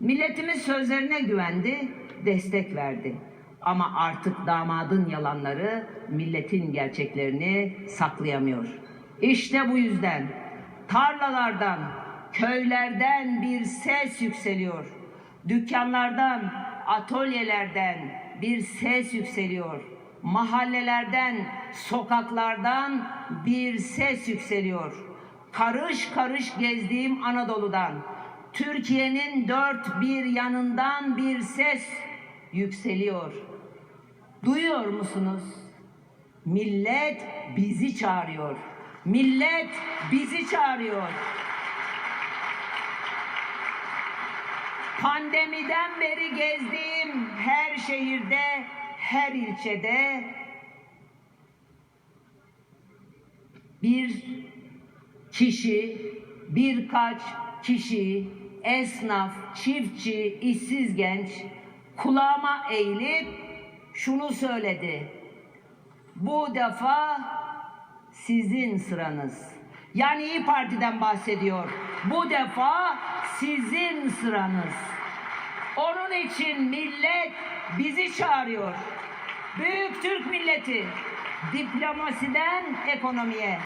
Milletimiz sözlerine güvendi, destek verdi. Ama artık damadın yalanları milletin gerçeklerini saklayamıyor. İşte bu yüzden tarlalardan, köylerden bir ses yükseliyor. Dükkanlardan, atölyelerden bir ses yükseliyor. Mahallelerden, sokaklardan bir ses yükseliyor. Karış karış gezdiğim Anadolu'dan, Türkiye'nin dört bir yanından bir ses yükseliyor. Duyuyor musunuz? Millet bizi çağırıyor. Millet bizi çağırıyor. Pandemiden beri gezdiğim her şehirde, her ilçede bir kişi, birkaç kişi, esnaf, çiftçi, işsiz genç kulağıma eğilip şunu söyledi. Bu defa sizin sıranız. Yani İyi Parti'den bahsediyor. Bu defa sizin sıranız. Onun için millet bizi çağırıyor. Büyük Türk milleti diplomasiden ekonomiye,